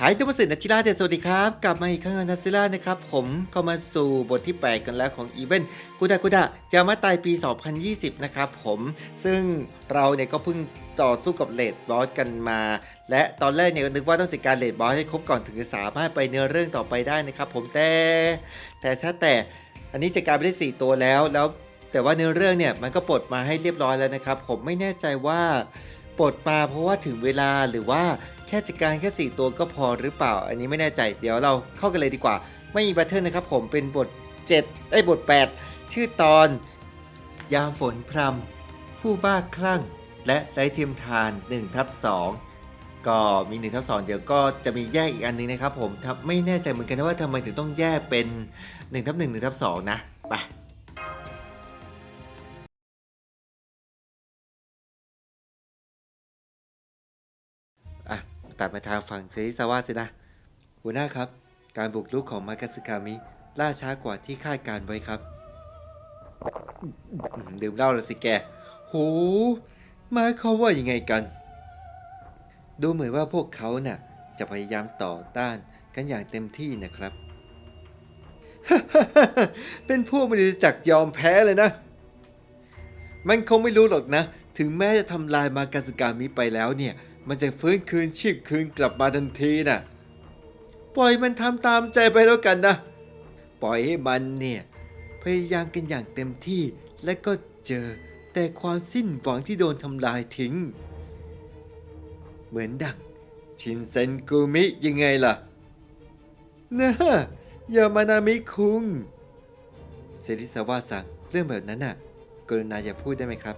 หายตัวมาสื่อนัทธิราเดสวัสดีครับ กลับมาอีกครั้งกับนัทธิรานะครับ ผมเข้ามาสู่บทที่ 8 กันแล้วของอีเวนต์กูดากูดายามาตายปี 2020 นะครับผมซึ่งเราเนี่ยก็เพิ่งต่อสู้กับเลดบอสกันมา และตอนแรกเนี่ยนึกว่าต้องจัดการเลดบอสให้ครบก่อนถึงจะสามารถไปเนื้อเรื่องต่อไปได้นะครับ ผมแต่แต่ซะแต่อันนี้จัดการไปได้ 4 ตัวแล้วแล้วแต่ว่าเนื้อเรื่องเนี่ยมันก็ปลดมาให้เรียบร้อยแล้วนะครับ ผมไม่แน่ใจว่าปลดมาเพราะว่าถึงเวลาหรือว่า ค่จัดการแค่ 4 ตัวก็พอหรือเปล่า อันนี้ไม่แน่ใจเดี๋ยวเราเข้ากันเลยดีกว่า ไม่มีบัตเทิลนนะครับผมเป็นบท7ไอ้บท 8 ชื่อตอน ยามฝนพรำผู้บ้าคลั่ง และไร้เทียมทาน1ทับ2ก็มี1ทับ2เดี๋ยวก็จะมีแยกอีกอันนึงนะครับผมไม่แน่ใจเหมือนกันนะว่าทำไมถึงต้องแยกเป็น1ทับ1 1ทับ2นะไปอะ ตัดมาทางฝั่งเซริซาวะสินะ หัวหน้าครับ การบุกรุกของมากาสึกามิล่าช้ากว่าที่คาดการไว้ครับ ดื่มเหล้าแล้วสิแก โหหมายความว่ายังไงกัน ดูเหมือนว่าพวกเขาน่ะ จะพยายามต่อต้านกันอย่างเต็มที่นะครับ เป็นพวกไม่รู้จักยอมแพ้เลยนะ มันคงไม่รู้หรอกนะ ถึงแม้จะทำลายมากาสึกามิไปแล้วเนี่ย มันจะฟื้นคืนชีพคืนกลับมาทันทีน่ะ ปล่อยมันทำตามใจไปแล้วกันนะ ปล่อยให้มันเนี่ย พยายามกันอย่างเต็มที่และก็เจอแต่ความสิ้นหวังที่โดนทำลายทิ้ง เหมือนดังชินเซนกูมิยังไงล่ะนะยามานามิคุงเซริซาวะสั่งเรื่องแบบนั้นน่ะ กรุณาอย่าพูดได้ไหมครับ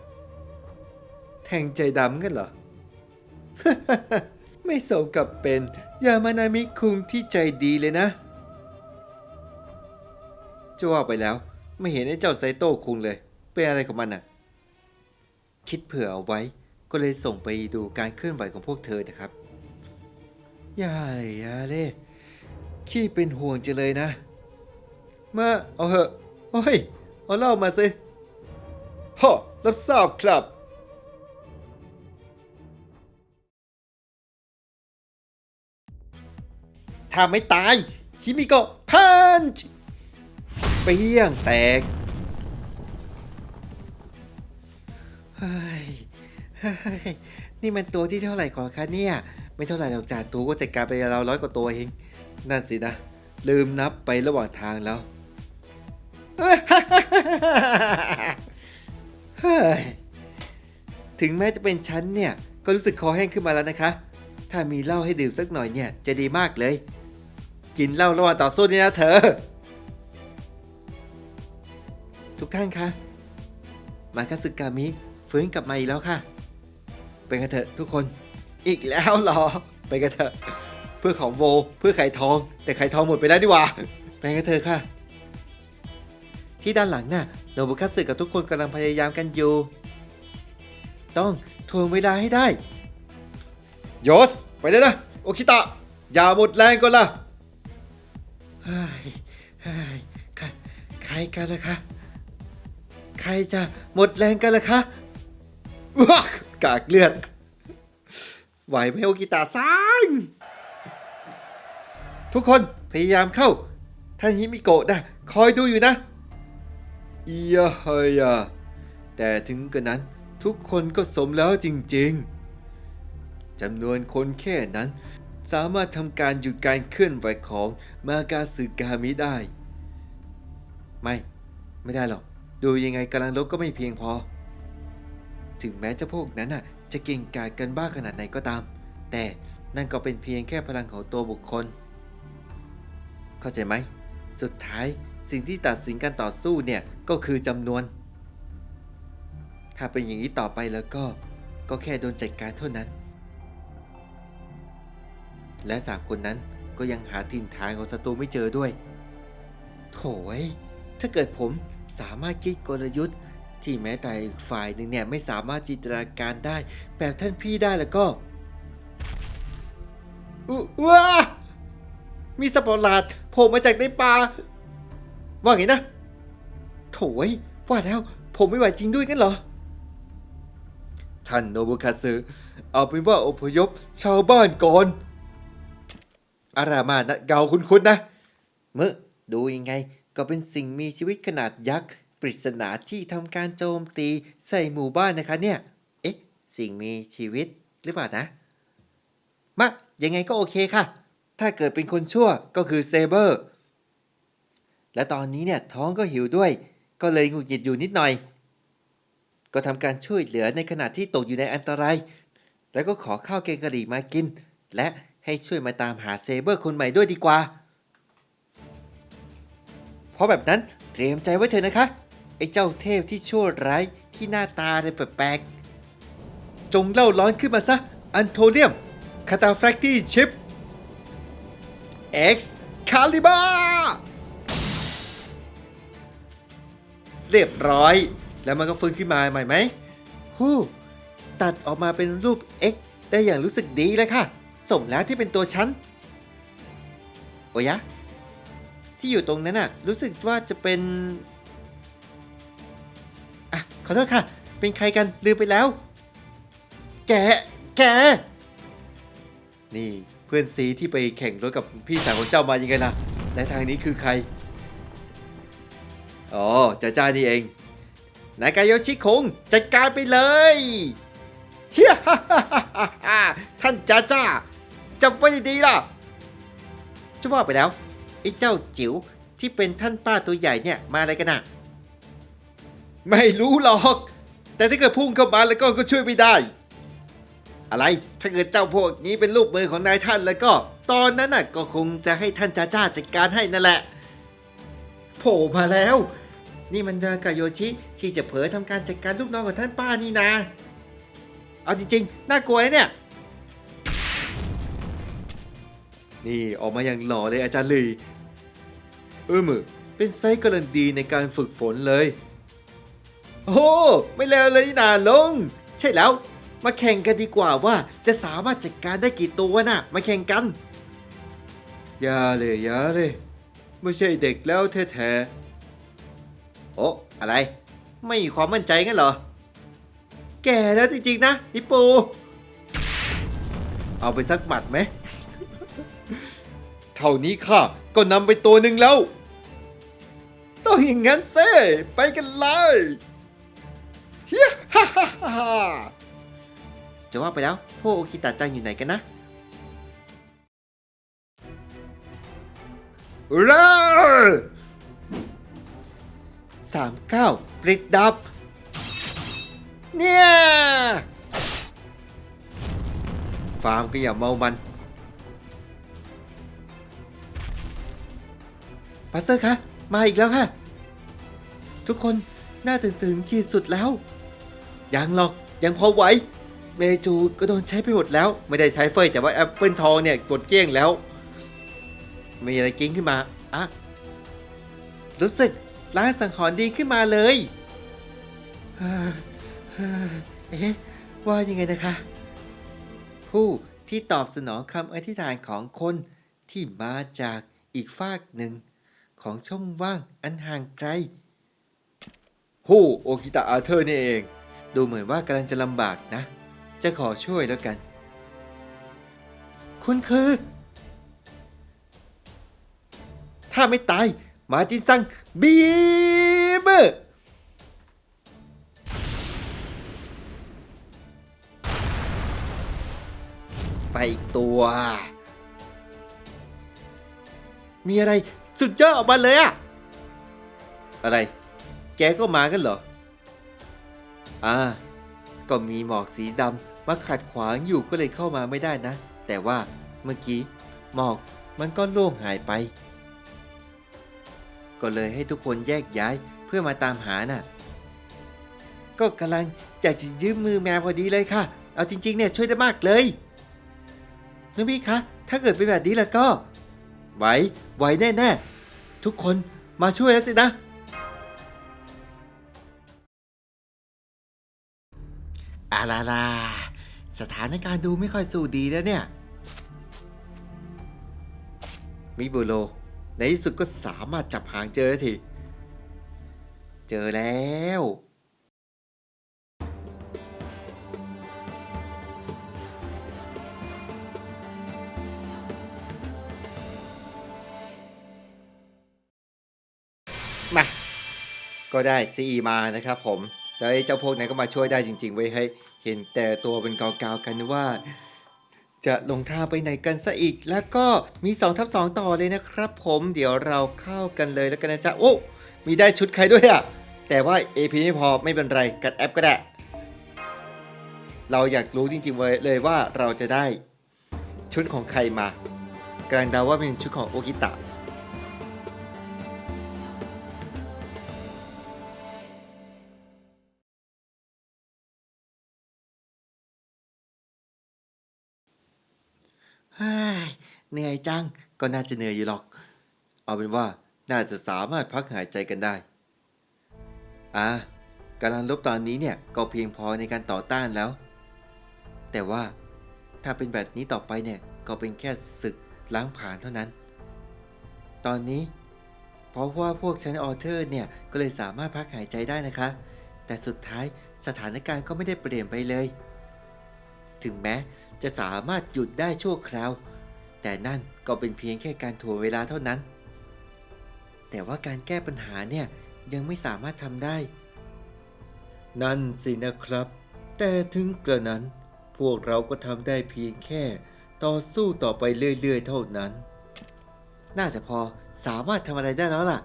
แทงใจดำกันเหรอ ไม่สมกับเป็นยามานามิคุงที่ใจดีเลยนะ จะว่าไปแล้ว ไม่เห็นไอ้เจ้าไซโต้คุงเลย เป็นอะไรของมันน่ะ คิดเผื่อเอาไว้ก็เลยส่งไปดูการเคลื่อนไหวของพวกเธอนะครับ อย่าเลยอย่าเลยขี้เป็นห่วงจังเลยนะ มาเอาเหอะ โอ้ย เอาเหล่ามาสิฮะรับทราบครับ ถ้าไม่ตายฮิมิโกพันช์เปี้ยงแตกเฮ้ยนี่มันตัวที่เท่าไหร่ก่อนคะเนี่ย ไม่เท่าไหร่หรอกจ่าตัวก็จัดการไปเราร้อยกว่าตัวเองนั่นสินะ ลืมนับไประหว่างทางแล้ว ถึงแม้จะเป็นฉันเนี่ย ก็รู้สึกคอแห้งขึ้นมาแล้วนะคะ ถ้ามีเหล้าให้ดื่มสักหน่อยเนี่ย จะดีมากเลย กินเหล้าระหว่างต่อสู้นี่นะเธอ ทุกท่านคะมากาสึกามิฟื้นกลับมาอีกแล้วค่ะ ไปกันเถอะทุกคนอีกแล้วเหรอ ไปกันเถอะ เพื่อของโวเพื่อไข่ทอง แต่ไข่ทองหมดไปแล้วดีกว่าไปกันเถอะค่ะ ที่ด้านหลังน่ะโนบุคัตสึกับทุกคนกำลังพยายามกันอยู่ ต้องทวงเวลาให้ได้โยส ไปเลยนะ โอคิตะ อย่าหมดแรงก่อนล่ะ เฮ้ยเฮ้ยใครใครกันล่ะคะ ใครจะหมดแรงกันล่ะคะว้ากกากเลือด ไหวไหมโอกิตาซังทุกคนพยายามเข้า ท่านฮิมิโกะนะ คอยดูอยู่นะอียเฮยแต่ถึงกระนั้นทุกคนก็สมแล้วจริง ๆจำนวนคนแค่นั้น สามารถทำการหยุดการเคลื่อนไหวของมากาสึกามิได้ ไม่ ไม่ได้หรอก ดูยังไงกำลังลบก็ไม่เพียงพอ ถึงแม้เจ้าพวกนั้นน่ะ จะเก่งกาจกันบ้าขนาดไหนก็ตาม แต่นั่นก็เป็นเพียงแค่พลังของตัวบุคคล เข้าใจไหม สุดท้ายสิ่งที่ตัดสินการต่อสู้เนี่ย ก็คือจำนวน ถ้าเป็นอย่างนี้ต่อไปแล้วก็ ก็แค่โดนจัดการเท่านั้น และสามคนนั้นก็ยังหาถิ่นฐานของศัตรูไม่เจอด้วย โถยถ้าเกิดผมสามารถคิดกลยุทธ์ที่แม้แต่ฝ่ายหนึ่งเนี่ยไม่สามารถจินตนาการได้ แบบท่านพี่ได้แล้วก็ว้ามีสปอร์ลาดโผล่มาจากในป่าว่าไงนะ โถยว่าแล้วผมไม่ไหวจริงด้วยกันเหรอ ท่านโนบุคาสึเอาเป็นว่าอพยพชาวบ้านก่อน อารามานะเกาคุ้นๆนะเมื่อดูยังไง ก็เป็นสิ่งมีชีวิตขนาดยักษ์ ปริศนาที่ทำการโจมตีใส่หมู่บ้านนะคะเนี่ย เอ๊ะ สิ่งมีชีวิตหรือเปล่านะมายังไงก็โอเคค่ะ ถ้าเกิดเป็นคนชั่วก็คือเซเบอร์ และตอนนี้เนี่ยท้องก็หิวด้วย ก็เลยหงุดหงิดอยู่นิดหน่อย ก็ทำการช่วยเหลือในขณะที่ตกอยู่ในอันตราย แล้วก็ขอข้าวแกงกะหรี่มากิน และ ให้ช่วยมาตามหาเซเบอร์คนใหม่ด้วยดีกว่า เพราะแบบนั้นเตรียมใจไว้เถอะนะคะ ไอ้เจ้าเทพที่ชั่วร้ายที่หน้าตาอะไรแปลกๆ จงเล่าร้อนขึ้นมาซะ อันโทเรียมคาตาแฟกตี้ชิป X คาลิบาเรียบร้อย แล้วมันก็ฟื้นขึ้นมาใหม่ไหมฮู้ตัดออกมาเป็นรูป X ได้อย่างรู้สึกดีเลยค่ะ สมแล้วที่เป็นตัวฉัน โอยะ ที่อยู่ตรงนั้นน่ะ รู้สึกว่าจะเป็น อะ ขอโทษค่ะ เป็นใครกัน ลืมไปแล้ว แก แก นี่เพื่อนซีที่ไปแข่งรถกับพี่สาวของเจ้ามายังไงล่ะ และทางนี้คือใคร อ๋อจ้าจ้านี่เอง นายกายโยชิคงจัดการไปเลยเฮียฮ่าฮ่าฮ่าฮ่าท่านจ้าจ้า จำไว้ดีๆล่ะจะว่าไปแล้วไอ้เจ้าจิ๋วที่เป็นท่านป้าตัวใหญ่เนี่ยมาอะไรกันน่ะ ไม่รู้หรอก แต่ถ้าเกิดพุ่งเข้ามาแล้วก็ก็ช่วยไม่ได้ อะไรถ้าเกิดเจ้าพวกนี้เป็นลูกมือของนายท่านแล้วก็ ตอนนั้นน่ะก็คงจะให้ท่านจ้าจ้าจัดการให้นั่นแหละโผล่มาแล้ว นี่มันนากาโยชิที่จะเผลอทำการจัดการลูกน้องของท่านป้านี่นาเอาจริงๆ น่ากลัวนะเนี่ย นี่ออกมาอย่างหล่อเลยอาจารย์ลีออมือเป็นไซส์กำลังดีในการฝึกฝนเลย โอ้ไม่เลวเลยนี่นาลง ใช่แล้ว มาแข่งกันดีกว่าว่าจะสามารถจัดการได้กี่ตัวน่ะ มาแข่งกันอย่าเลยอย่าเลยไม่ใช่เด็กแล้วแท้ๆโอ้อะไร ไม่มีความมั่นใจงั้นเหรอ แก่แล้วจริงๆนะฮิปโป เอาไปสักหมัดไหม ท่านี้ข้าก็นำไปตัวหนึ่งแล้ว ต้องอย่างงั้นเซ่ไปกันเลยเฮียฮ่าฮ่าฮ่าจะว่าไปแล้วพวกโอคิตะจังอยู่ไหนกันนะเร่สามเก้าปริดดับ เนี่ย ฟาร์มก็อย่าเมามัน ปัสเตอร์คะ มาอีกแล้วค่ะ ทุกคนน่าตื่นตื่นขีดสุดแล้ว ยังหรอกยังพอไหว เมจูก็โดนใช้ไปหมดแล้ว ไม่ได้ใช้เฟยแต่ว่าแอปเปิลทองเนี่ยกดเกลี้ยงแล้ว มีอะไรกิ้งขึ้นมาอะรู้สึกล้างสังหรณ์ดีขึ้นมาเลยเอ๊ะว่ายังไงนะคะ ผู้ที่ตอบสนองคำอธิษฐานของคนที่มาจากอีกฝากหนึ่ง ของช่องว่างอันห่างไกลผู้โอคิตะอาเธอร์นี่เอง ดูเหมือนว่ากำลังจะลำบากนะ จะขอช่วยแล้วกัน คุณคือ ถ้าไม่ตาย มาจินซังบีมไปอีกตัว มีอะไร สุดยอดออกมาเลยอะอะไร แกก็มากันเหรอ อ่า ก็มีหมอกสีดำมาขัดขวางอยู่ก็เลยเข้ามาไม่ได้นะ แต่ว่าเมื่อกี้หมอกมันก็โล่งหายไป ก็เลยให้ทุกคนแยกย้ายเพื่อมาตามหาน่ะ ก็กำลังอยากจะยืมมือแมวพอดีเลยค่ะ เอาจริงๆเนี่ยช่วยได้มากเลยนุ้พี่คะ ถ้าเกิดเป็นแบบนี้แล้วก็ ไว ไหวแน่ๆ ทุกคนมาช่วยแล้วสินะ อาลาลา สถานการณ์ดูไม่ค่อยสู้ดีแล้วเนี่ย มิบุโรในที่สุดก็สามารถจับหางเจอที เจอแล้ว ก็ได้ซีมานะครับผมแล้วไอ้เจ้าพวกนั้นก็มาช่วยได้จริง ๆ ไว้ยให้เห็นแต่ตัวเป็นกาวๆกันว่า จะลงท่าไปไหนกันซะอีก แล้วก็มี2ทับ2ต่อเลยนะครับ ผมเดี๋ยวเราเข้ากันเลยแล้วกันนะจ๊ะโอ้มีได้ชุดใครด้วยอะแต่ว่า AP ไม่พอไม่เป็นไรกัดแอปก็ได้เราอยากรู้จริงๆเลยเลยว่าเราจะได้ชุดของใครมากำลังเดาว่าเป็นชุดของโอกิตะ เหนื่อยจัง ก็น่าจะเหนื่อยอยู่หรอก เอาเป็นว่าน่าจะสามารถพักหายใจกันได้ อะกำลังลบตอนนี้เนี่ยก็เพียงพอในการต่อต้านแล้ว แต่ว่าถ้าเป็นแบบนี้ต่อไปเนี่ยก็เป็นแค่ศึกล้างผ่านเท่านั้น ตอนนี้ เพราะว่าพวกชั้นออเทอร์เนี่ยก็เลยสามารถพักหายใจได้นะคะ แต่สุดท้ายสถานการณ์ก็ไม่ได้เปลี่ยนไปเลย ถึงแม้ จะสามารถหยุดได้ชั่วคราว แต่นั่นก็เป็นเพียงแค่การถ่วงเวลาเท่านั้น แต่ว่าการแก้ปัญหาเนี่ยยังไม่สามารถทำได้ นั่นสินะครับ แต่ถึงกระนั้น พวกเราก็ทำได้เพียงแค่ ต่อสู้ต่อไปเรื่อยๆเท่านั้น น่าจะพอสามารถทำอะไรได้แล้วล่ะ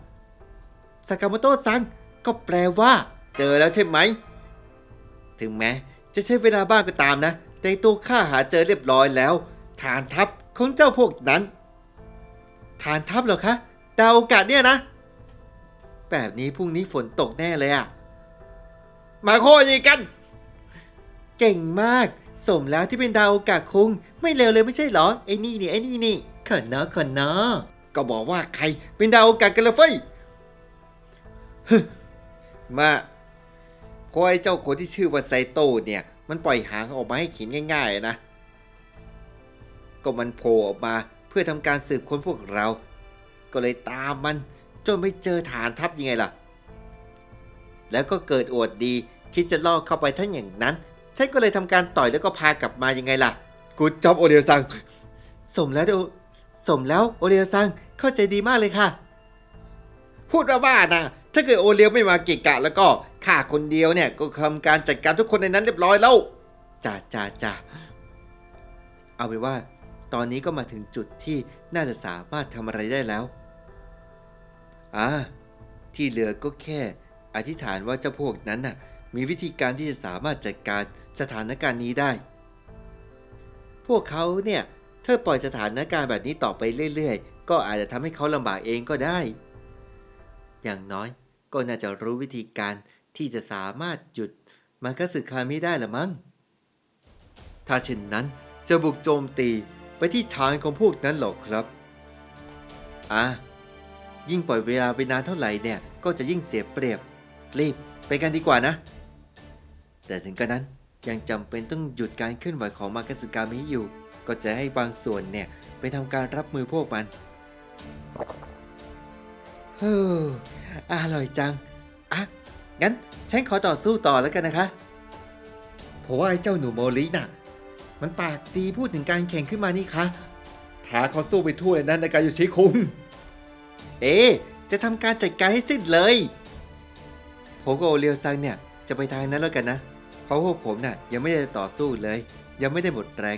สากาโมโตะซังก็แปลว่า เจอแล้วใช่ไหม ถึงแม้จะใช้เวลาบ้างก็ตามนะ แต่ตัวข้าหาเจอเรียบร้อยแล้ว ฐานทัพของเจ้าพวกนั้น ฐานทัพเหรอคะดาวโอกาสเนี่ยนะ แบบนี้พรุ่งนี้ฝนตกแน่เลยอะมาโคยีกัน เก่งมาก สมแล้วที่เป็นดาวโอกาสคุง ไม่เร็วเลยไม่ใช่เหรอ ไอ้นี่นี่ไอ้นี่นี่ขนเนาะขนเนาะก็บอกว่าใครเป็นดาวโอกาสกันละเฟ้ยมาเพราะไอ้เจ้าคนที่ชื่อว่าไซโตเนี่ย มันปล่อยหางออกมาให้เขียนง่ายๆนะ ก็มันโผล่ออกมาเพื่อทำการสืบค้นพวกเรา ก็เลยตามมันจนไปเจอฐานทัพยังไงล่ะ แล้วก็เกิดอวดดีคิดจะล่อเข้าไปทั้งอย่างนั้น ฉันก็เลยทำการต่อยแล้วก็พากลับมายังไงล่ะ กูจอบโอเดียวซัง สมแล้วเดี๋ยวสมแล้วโอเดียวซังเข้าใจดีมากเลยค่ะ พูดว่าบ้านะ ถ้าเกิดโอเลียวไม่มาเกะกะ แล้วก็ข้าคนเดียวเนี่ยก็ทำการจัดการทุกคนในนั้นเรียบร้อยแล้วจ้าจ้าจ้าเอาเป็นว่า ตอนนี้ก็มาถึงจุดที่น่าจะสามารถทำอะไรได้แล้วอ่าที่เหลือก็แค่ อธิษฐานว่าเจ้าพวกนั้นน่ะ มีวิธีการที่จะสามารถจัดการสถานการณ์นี้ได้ พวกเขาเนี่ยถ้าปล่อยสถานการณ์แบบนี้ต่อไปเรื่อย ๆ ก็อาจจะทำให้เขาลำบากเองก็ได้ อย่างน้อย ก็น่าจะรู้วิธีการที่จะสามารถหยุดมากาสึคามิได้ละมั้ง ถ้าเช่นนั้นจะบุกโจมตีไปที่ฐานของพวกนั้นหรอกครับ อะ ยิ่งปล่อยเวลาไปนานเท่าไหร่เนี่ย ก็จะยิ่งเสียเปรียบ รีบไปกันดีกว่านะ แต่ถึงกระนั้นยังจำเป็นต้องหยุดการเคลื่อนไหวของมากาสึกามิอยู่ ก็จะให้บางส่วนเนี่ยไปทำการรับมือพวกมัน เฮ้อ อร่อยจัง อะ งั้นฉันขอต่อสู้ต่อแล้วกันนะคะเพราะว่าไอ้เจ้าหนูโมลิน่ะ มันปากดีพูดถึงการแข่งขึ้นมานี่คะท้าเขาสู้ไปทั่วเลยนะในการอยู่ชิคุงเอ๊จะทำการจัดการให้สิ้นเลย ผมกับโอเลียวซังเนี่ยจะไปทางนั้นแล้วกันนะ เพราะพวกผมน่ะยังไม่ได้ต่อสู้เลย ยังไม่ได้หมดแรง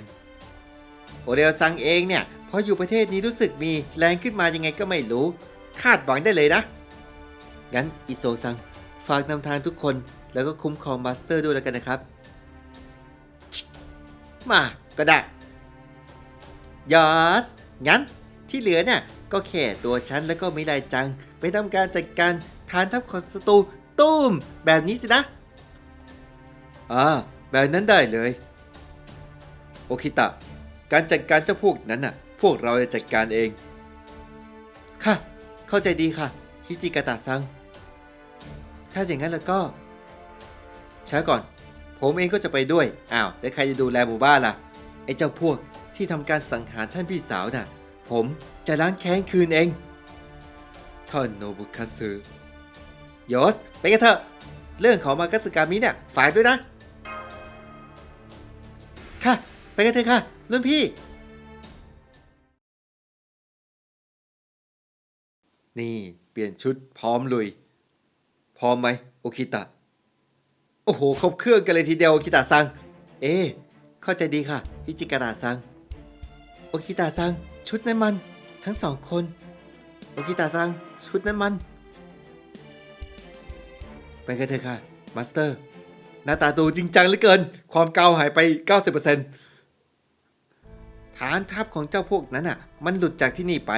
โอเลียวซังเองเนี่ยพออยู่ประเทศนี้รู้สึกมีแรงขึ้นมายังไงก็ไม่รู้ คาดหวังได้เลยนะ งั้นอิโซซัง ฝากนำทางทุกคนแล้วก็คุ้มครองมาสเตอร์ด้วยแล้วกันนะครับ มาก็ได้ยอสงั้นที่เหลือเนี่ย ก็แค่ตัวฉันแล้วก็มิไรจัง ไปทำการจัดการฐานทัพของศัตรูตุ้ม แบบนี้สินะอ่าแบบนั้นได้เลย โอคิตะ การจัดการเจ้าพวกนั้นน่ะ พวกเราจะจัดการเอง ค่ะ เข้าใจดีค่ะ ฮิจิกาตะซัง ถ้าอย่างนั้นแล้วก็ช้าก่อน ผมเองก็จะไปด้วย อ้าว แล้วใครจะดูแลหมู่บ้านล่ะ ไอ้เจ้าพวกที่ทำการสังหารท่านพี่สาวน่ะ ผมจะล้างแค้นคืนเอง ท่านโนบุคัสึโยสไปกันเถอะ เรื่องของมากาสึกามิเนี่ย ฝากด้วยนะ ค่ะ ไปกันเถอะค่ะ รุ่นพี่ นี่ เปลี่ยนชุดพร้อมลุย พร้อมไหมโอคิตะ โอ้โหครบเครื่องกันเลยทีเดียวโอคิตะซัง เอ๊ะเข้าใจดีค่ะฮิจิการะซัง โอคิตะซัง ชุดนั้นมัน ทั้งสองคน โอคิตะซัง ชุดนั้นมัน ไปกันเถอะค่ะมาสเตอร์หน้าตาดูจริงจังเหลือเกิน ความเกาหายไป 90%ฐานทัพของเจ้าพวกนั้นอะ มันหลุดจากที่นี่ไป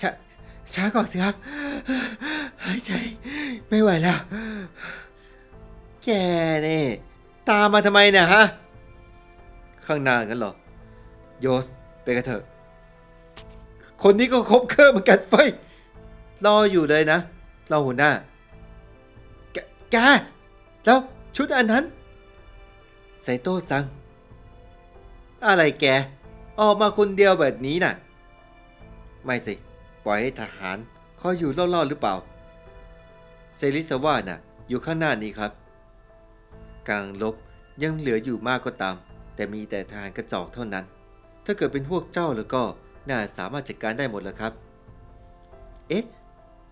ช้าช้าก่อนสิครับ หายใจไม่ไหวแล้ว แกนี่ตามมาทำไมเนี่ยฮะ ข้างหน้ากันเหรอ โยสไปกันเถอะ คนนี้ก็คบเครื่อเหมือนกันไฟยรออยู่เลยนะรอหัวหน้า แกแกแล้วชุดอันนั้นไซโต้ซัง อะไรแก ออกมาคนเดียวแบบนี้น่ะ ไม่สิ ปล่อยให้ทหารคอยอยู่ล่อๆหรือเปล่า เซริสวาน่ะอยู่ข้างหน้านี้ครับ กลางลบยังเหลืออยู่มากก็ตาม แต่มีแต่ทหารกระจอกเท่านั้น ถ้าเกิดเป็นพวกเจ้าแล้วก็น่าสามารถจัดการได้หมดแล้วครับ เอ๊ะ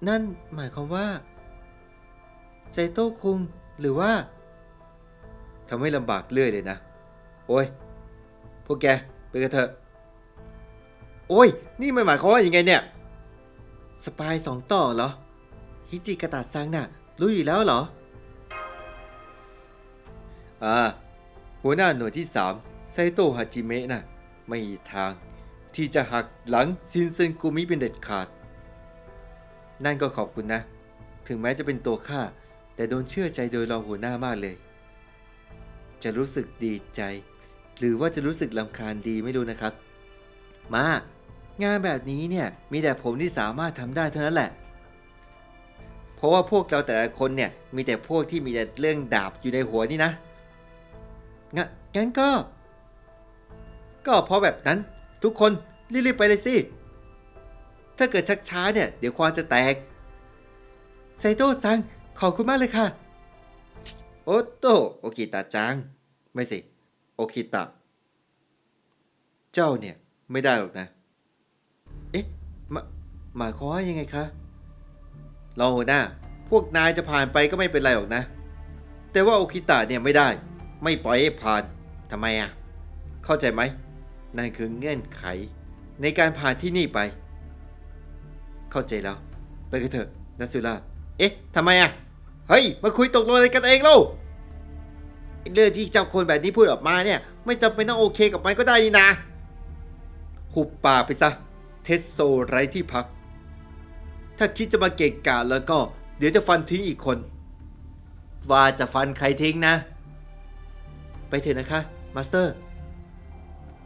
นั่นหมายความว่าไซโต้คุงหรือว่าทำให้ลำบากเรื่อยเลยนะ โอ้ย พวกแกไปกันเถอะ โอ้ย นี่มันหมายความว่าอย่างไงเนี่ย สปายสองต่อเหรอ ฮิจิกาตะซังน่ะ รู้อยู่แล้วเหรอ อ่า หัวหน้าหน่วยที่สามไซโตะฮาจิเมะน่ะ ไม่มีทาง ที่จะหักหลังซินเซนกุมิเป็นเด็ดขาด นั่นก็ขอบคุณนะ ถึงแม้จะเป็นตัวข้าแต่โดนเชื่อใจโดยรองหัวหน้ามากเลย จะรู้สึกดีใจ หรือว่าจะรู้สึกลำคาญดีไม่รู้นะครับ มา งานแบบนี้เนี่ย มีแต่ผมที่สามารถทำได้เท่านั้นแหละ เพราะว่าพวกเราแต่ละคนเนี่ยมีแต่พวกที่มีแต่เรื่องดาบอยู่ในหัวนี่นะงงั้นก็ ก็เพราะแบบนั้น ทุกคนรีบๆไปเลยสิ ถ้าเกิดชักช้าเนี่ย เดี๋ยวความจะแตก ไซโต้ซังขอบคุณมากเลยค่ะ โอโตโอคิตะจัง ไม่สิ โอคิตะ เจ้าเนี่ย ไม่ได้หรอกนะ เอ๊ะ มาหมายความว่ายังไงคะ รองหัวหน้า พวกนายจะผ่านไปก็ไม่เป็นไรหรอกนะ แต่ว่าโอคิตะเนี่ยไม่ได้ ไม่ปล่อยให้ผ่านทำไมอะ เข้าใจไหม นั่นคือเงื่อนไข ในการผ่านที่นี่ไป เข้าใจแล้ว ไปกันเถอะนัสุล่าเอ๊ะทำไมอะ เฮ้ย มาคุยตกลงอะไรกันเองเล่าเรื่องที่เจ้าคนแบบนี้พูดออกมาเนี่ย ไม่จำเป็นต้องโอเคกับมันก็ได้นี่นะ หุบปากไปซะ เทสโซไรที่พัก ถ้าคิดจะมาเกะกะแล้วก็ เดี๋ยวจะฟันทิ้งอีกคน ว่าจะฟันใครทิ้งนะ ไปเถอะนะคะมาสเตอร์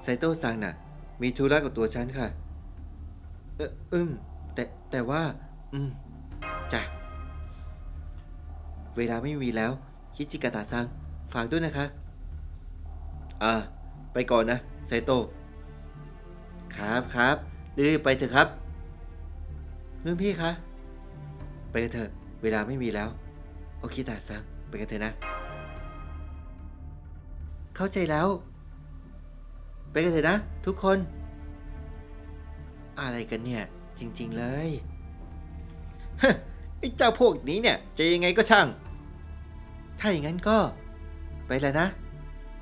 ไซโต้ซังน่ะ มีธุระกับตัวฉันค่ะ เอออืม แต่แต่ว่า อืมจ้ะเวลาไม่มีแล้วฮิจิกาตะซัง ฝากด้วยนะคะ อ่า ไปก่อนนะไซโต้ครับครับรีบไปเถอะครับ รุ่นพี่คะ ไปกันเถอะ เวลาไม่มีแล้ว โอเคตาซังไปกันเถอะนะ เข้าใจแล้ว ไปกันเถอะนะ ทุกคน อะไรกันเนี่ย จริง ๆ เลยฮไอ้เจ้าพวกนี้เนี่ย จะยังไงก็ช่าง ถ้าอย่างนั้นก็ ไปแล้วนะ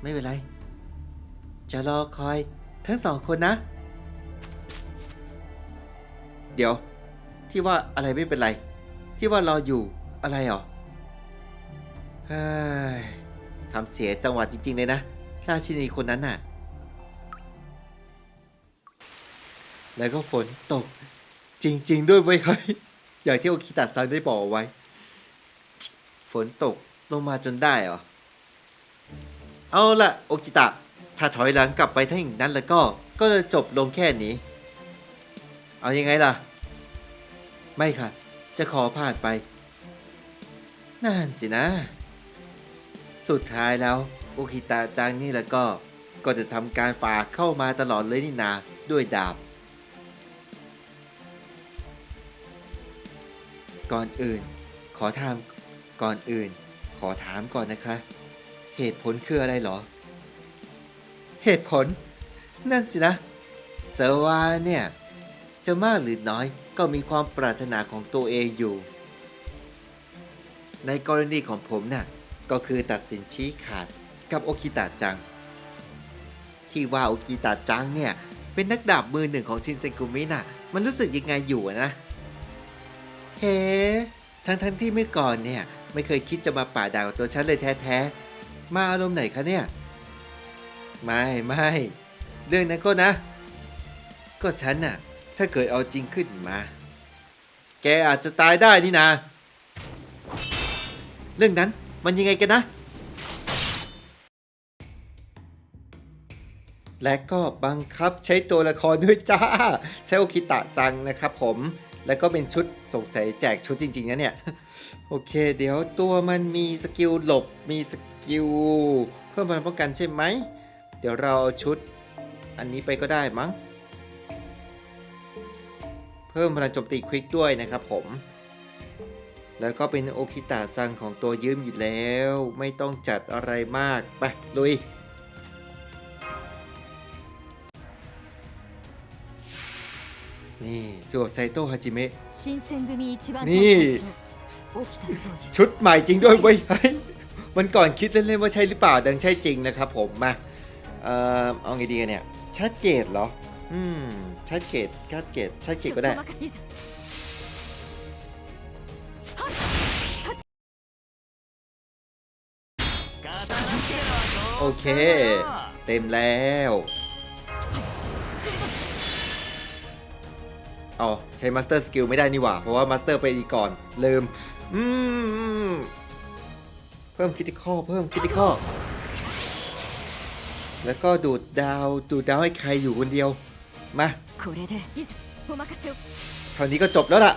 ไม่เป็นไร จะรอคอยทั้งสองคนนะ เดี๋ยว ที่ว่าอะไรไม่เป็นไร ที่ว่ารออยู่อะไรหรอทำเสียจังหวะจริง ๆ เลยนะ ราชินีคนนั้นน่ะ แล้วก็ฝนตก จริง ๆ ด้วยเว้ยเฮ้ยอย่างที่โอคิตะซังได้บอกไว้ ฝนตกลงมาจนได้เหรอ เอาละโอคิตะ ถ้าถอยหลังกลับไปถ้าอย่างนั้นแล้วก็ ก็จะจบลงแค่นี้ เอายังไงล่ะ ไม่ค่ะ จะขอผ่านไป นั่นสินะ สุดท้ายแล้วโอคิตะจังนี่แล้วก็ ก็จะทำการฝากเข้ามาตลอดเลยนี่นาด้วยดาบ ก่อนอื่น ขอถามก่อนอื่น ขอถามก่อนนะคะ เหตุผลคืออะไรเหรอ เหตุผล นั่นสินะเซวาเนี่ย จะมากหรือน้อย ก็มีความปรารถนาของตัวเองอยู่ ในกรณีของผมน่ะก็คือตัดสินชี้ขาดกับโอคิตะจัง ที่ว่าโอคิตะจังเนี่ย เป็นนักดาบมือหนึ่งของชินเซกุมิน่ะ มันรู้สึกยังไงอยู่นะ เฮ้ทั้งทั้งที่เมื่อก่อนเนี่ย ไม่เคยคิดจะมาป่าดาวกับตัวฉันเลยแท้ๆ มาอารมณ์ไหนคะเนี่ย ไม่ไม่เรื่องนั้นก็นะ ก็ฉันน่ะ ถ้าเกิดเอาจริงขึ้นมา แกอาจจะตายได้นี่นะ เรื่องนั้นมันยังไงกันนะ และก็บังคับใช้ตัวละครด้วยจ้า ใช้โอคิตะซังนะครับผมแล้วก็เป็นชุดสงสัยแจกชุดจริงๆนะเนี่ย โอเค เดี๋ยวตัวมันมีสกิลหลบมีสกิลเพิ่มพลังป้องกันใช่ไหม เดี๋ยวเราเอาชุดอันนี้ไปก็ได้มั้ง เพิ่มพลังโจมตีควิกด้วยนะครับผม แล้วก็เป็นโอคิตาซังของตัวยืมอยู่แล้ว ไม่ต้องจัดอะไรมาก ไปลุยนี่สูตรไซโตฮาจิเมะนี่ ชุดใหม่จริงด้วยเว้ยมันก่อนคิดเล่นๆว่าใช่หรือเปล่า ดังใช่จริงนะครับผมมาเออเอาไงดีเนี่ยชัดเจนเหรอ อืมชาเกตชาร์เกตชาเกตก็ได้ โอเค เต็มแล้ว เอาใช้มาสเตอร์สกิลไม่ได้นี่หว่า เพราะว่ามาสเตอร์ไปอีกก่อน ลืม อืม เพิ่มคิติคอเพิ่มคิติคอแล้วก็ดูดดาว ดูดดาวให้ใครอยู่คนเดียว มาคราวนี้ก็จบแล้วล่ะ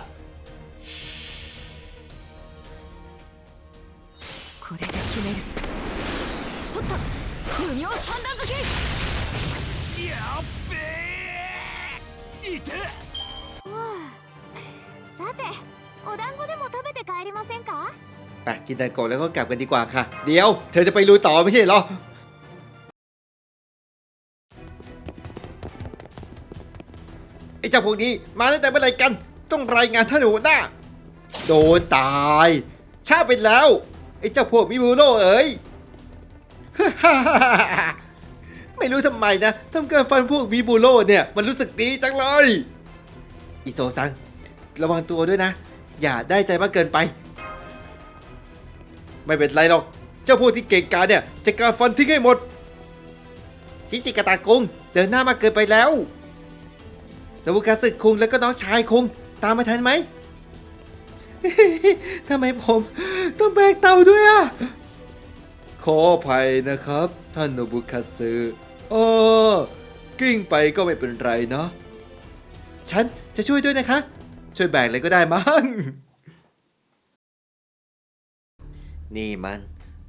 ไปกินแตงโกแล้วก็กลับกันดีกว่าค่ะ เดี๋ยว เธอจะไปลุยต่อไม่ใช่เหรอ เจ้าพวกนี้มาตั้งแต่เมื่อไหร่กัน ต้องรายงานท่านหัวหน้า โดนตายชาไปแล้ว ไอ้เจ้าพวกมิบูโรเอ๋ย ไม่รู้ทำไมนะทำการฟันพวกมิบูโรเนี่ย มันรู้สึกดีจังเลย อิโซซัง ระวังตัวด้วยนะ อย่าได้ใจมากเกินไป ไม่เป็นไรหรอก เจ้าพวกที่เก่งกาเนี่ยจะการฟันทิ้งให้หมดฮิจิกาตาคุงเดินหน้ามากเกินไปแล้ว นบุกาสึกคุงแล้วก็น้องชายคุงตามมาทันไหม ทำไมผมต้องแบกเต่าด้วยอะ ขออภัยนะครับ ท่านโนบุคาสึเออกิ้งไปก็ไม่เป็นไรเนาะ ฉันจะช่วยด้วยนะคะ ช่วยแบกเลยก็ได้มั้ง นี่มัน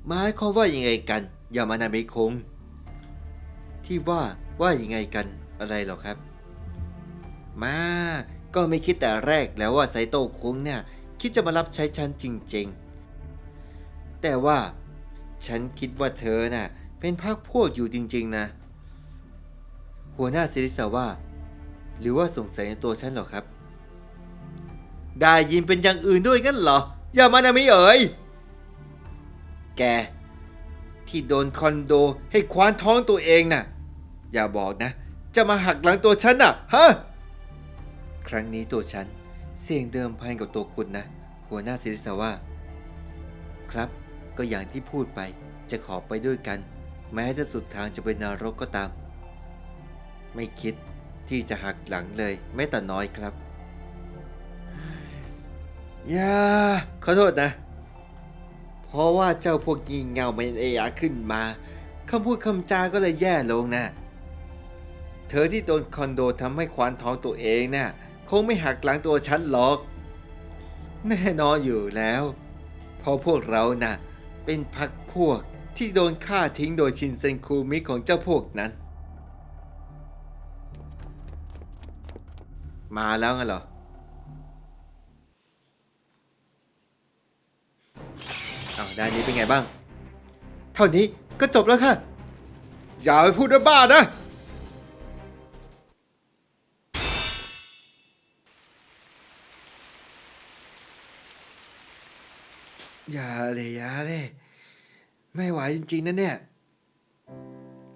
หมายความว่ายังไงกันอย่ามานามิคง ที่ว่าว่ายังไงกันอะไรหรอครับ มา ก็ไม่คิดแต่แรกแล้วว่าไซโตะคุงเนี่ยคิดจะมารับใช้ฉันจริงๆ แต่ว่าฉันคิดว่าเธอน่ะเป็นพักพวกอยู่จริงๆนะ หัวหน้าซิริสาว่า หรือว่าสงสัยในตัวฉันหรอครับ ได้ยินเป็นอย่างอื่นด้วยงั้นเหรอ อย่ามานามิเอ๋ย แก ที่โดนคอนโดให้คว้านท้องตัวเองน่ะ อย่าบอกนะ จะมาหักหลังตัวฉันน่ะ ฮะ ครั้งนี้ตัวฉันเสี่ยงเดิมพันกับตัวคุณนะ หัวหน้าศิริสาวะครับ ก็อย่างที่พูดไปจะขอไปด้วยกัน แม้จะสุดทางจะเป็นนรกก็ตาม ไม่คิดที่จะหักหลังเลยแม้แต่น้อยครับอย่าขอโทษนะ เพราะว่าเจ้าพวกงี่เงาเป็นเอยาขึ้นมาคำพูดคำจาก็เลยแย่ลงนะ เธอที่โดนคอนโดทำให้ควานท้องตัวเองนะ่ะ คงไม่หักหลังตัวฉันหรอก แน่นอนอยู่แล้ว เพราะพวกเราน่ะ เป็นพักพวกที่โดนฆ่าทิ้งโดยชินเซนคูมิของเจ้าพวกนั้น มาแล้วงั้นเหรออ้าวด้านนี้เป็นไงบ้าง เท่านี้ก็จบแล้วค่ะ อย่าไปพูดว่าบ้านะ อย่าเลยอย่าเลยไม่ไหวจริงๆนะเนี่ย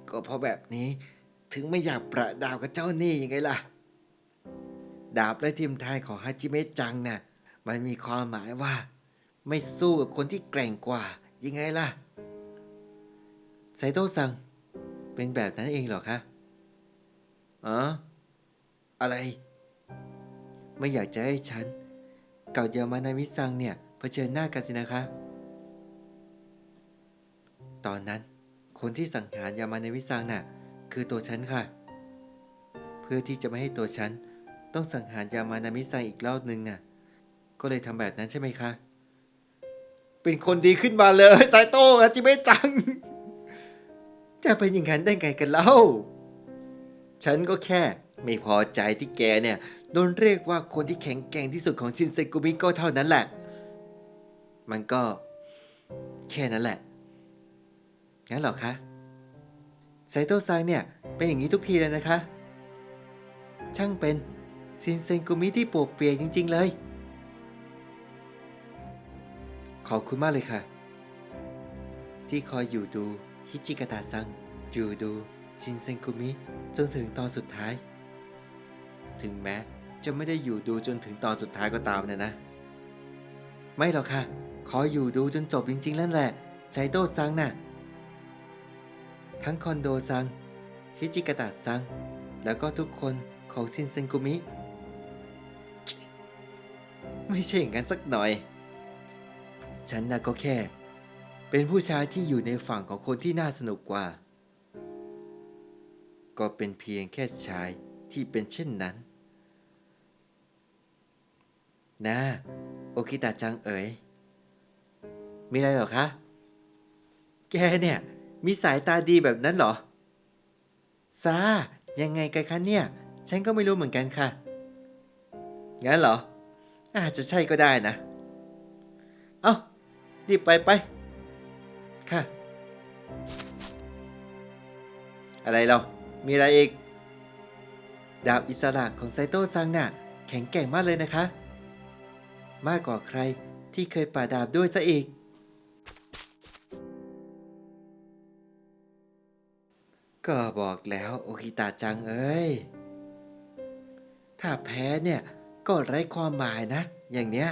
ก็เพราะแบบนี้ถึงไม่อยากประดาวกับเจ้านี่ยังไงล่ะ ดาบและทีมไทยของฮาจิเมะจังน่ะมันมีความหมายว่า ไม่สู้กับคนที่แกร่งกว่า ยังไงล่ะไซโตะซัง เป็นแบบนั้นเองเหรอคะอ๋ออะไร ไม่อยากจะให้ฉัน เกับยามานามิซังเนี่ย ผชิญหน้ากันสินะคะ ตอนนั้น คนที่สังหารยามานามิซังน่ะ คือตัวฉันค่ะ เพื่อที่จะไม่ให้ตัวฉันต้องสังหารยามานามิซังอีกรอบนึงน่ะ ก็เลยทำแบบนั้นใช่ไหมคะ เป็นคนดีขึ้นมาเลยไซโต้จิเมจัง จะเป็นอย่างนั้นได้ไงกันเล่า ฉันก็แค่ไม่พอใจที่แกเนี่ยโดนเรียกว่าคนที่แข็งแกร่งที่สุดของชินเซกุมิก็เท่านั้นแหละ มันก็ แค่นั้นแหละ งั้นหรอคะไซโตซังเนี่ยเป็นอย่างนี้ทุกทีเลยนะคะ ช่างเป็นชินเซนกุมิที่ปวกเปียกจริง ๆ เลย ขอบคุณมากเลยค่ะ ที่คอยอยู่ดูฮิจิกะตะซังอยู่ดูชินเซนกุมิจนถึงตอนสุดท้าย ถึงแม้จะไม่ได้อยู่ดูจนถึงตอนสุดท้ายก็ตามนะนะ ไม่หรอกค่ะ ขออยู่ดูจนจบจริงๆแล้วแหละไซโตะซังน่ะ ทั้งคอนโดซัง ฮิจิกะตะซัง แล้วก็ทุกคนของชินเซนกุมิ ไม่ใช่อย่างนั้นสักหน่อย ฉันน่ะก็แค่ เป็นผู้ชายที่อยู่ในฝั่งของคนที่น่าสนุกกว่า ก็เป็นเพียงแค่ชายที่เป็นเช่นนั้น นะ โอคิตะจังเอ๋ย มีอะไรเหรอคะ แกเนี่ย มีสายตาดีแบบนั้นเหรอ ซา ยังไงกันคะเนี่ย ฉันก็ไม่รู้เหมือนกันค่ะ งั้นเหรอ อาจจะใช่ก็ได้นะ เอ้า รีบไปไป ค่ะ อะไรเรา มีอะไรอีก ดาบอิสระของไซโตซังน่ะ แข็งแกร่งมากเลยนะคะ มากกว่าใครที่เคยป่าดาบด้วยซะอีก ก็บอกแล้วโอคิตาจังเอ้ย ถ้าแพ้เนี่ยก็ไร้ความหมายนะ อย่างเนี้ย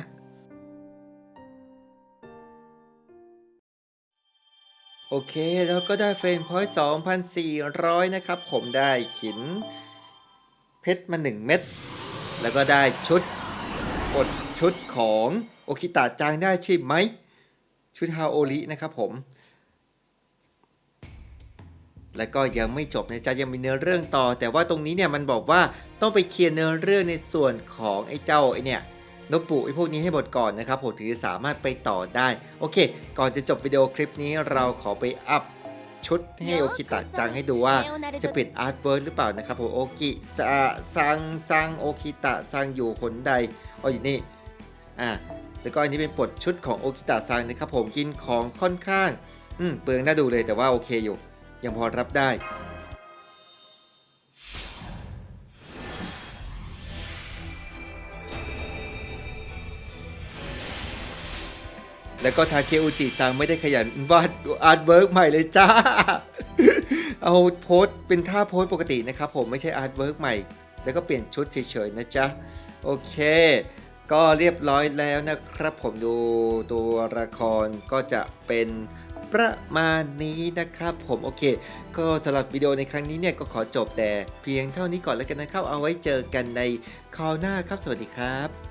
โอเคแล้วก็ได้เฟนพอยต์2,400 นะครับ ผมได้หิน เพชรมา 1 เม็ด แล้วก็ได้ชุดกดชุดของโอคิตะจางได้ใช่ไหม ชุดฮาโอรินะครับผม แล้วก็ยังไม่จบนะจ๊ะยังมีเนื้อเรื่องต่อ แต่ว่าตรงนี้เนี่ยมันบอกว่าต้องไปเคลียร์เนื้อเรื่องในส่วนของไอ้เจ้าไอ้เนี่ยนกปุไอ้พวกนี้ให้หมดก่อนนะครับผมถึงจะสามารถไปต่อได้ โอเค ก่อนจะจบวิดีโอคลิปนี้เราขอไปอัพชุดให้โอคิตะจังให้ดูว่าจะเปลี่ยนอาร์ตเวิร์ดหรือเปล่านะครับผมโอกิซาซังซังโอคิตะซังอยู่คนใดอ๋ออยู่นี่อ่าแล้วก็อันนี้เป็นปลดชุดของโอคิตะซังนะครับผมกินของค่อนข้างอืมเปลืองน่าดูเลยแต่ว่าโอเคอยู่ ยังพอรับได้ แล้วก็ทาเคอุจิซังไม่ได้ขยันวาดอาร์ตเวิร์กใหม่เลยจ้า เอาโพสต์เป็นท่าโพสต์ปกตินะครับผมไม่ใช่อาร์ตเวิร์กใหม่ แล้วก็เปลี่ยนชุดเฉยๆนะจ๊ะ โอเคก็เรียบร้อยแล้วนะครับผมดูตัวละครก็จะเป็น ประมาณนี้นะครับผมโอเค ก็สำหรับวิดีโอในครั้งนี้เนี่ยก็ขอจบแต่เพียงเท่านี้ก่อนแล้วกันนะครับ เอาไว้เจอกันในคราวหน้าครับ สวัสดีครับ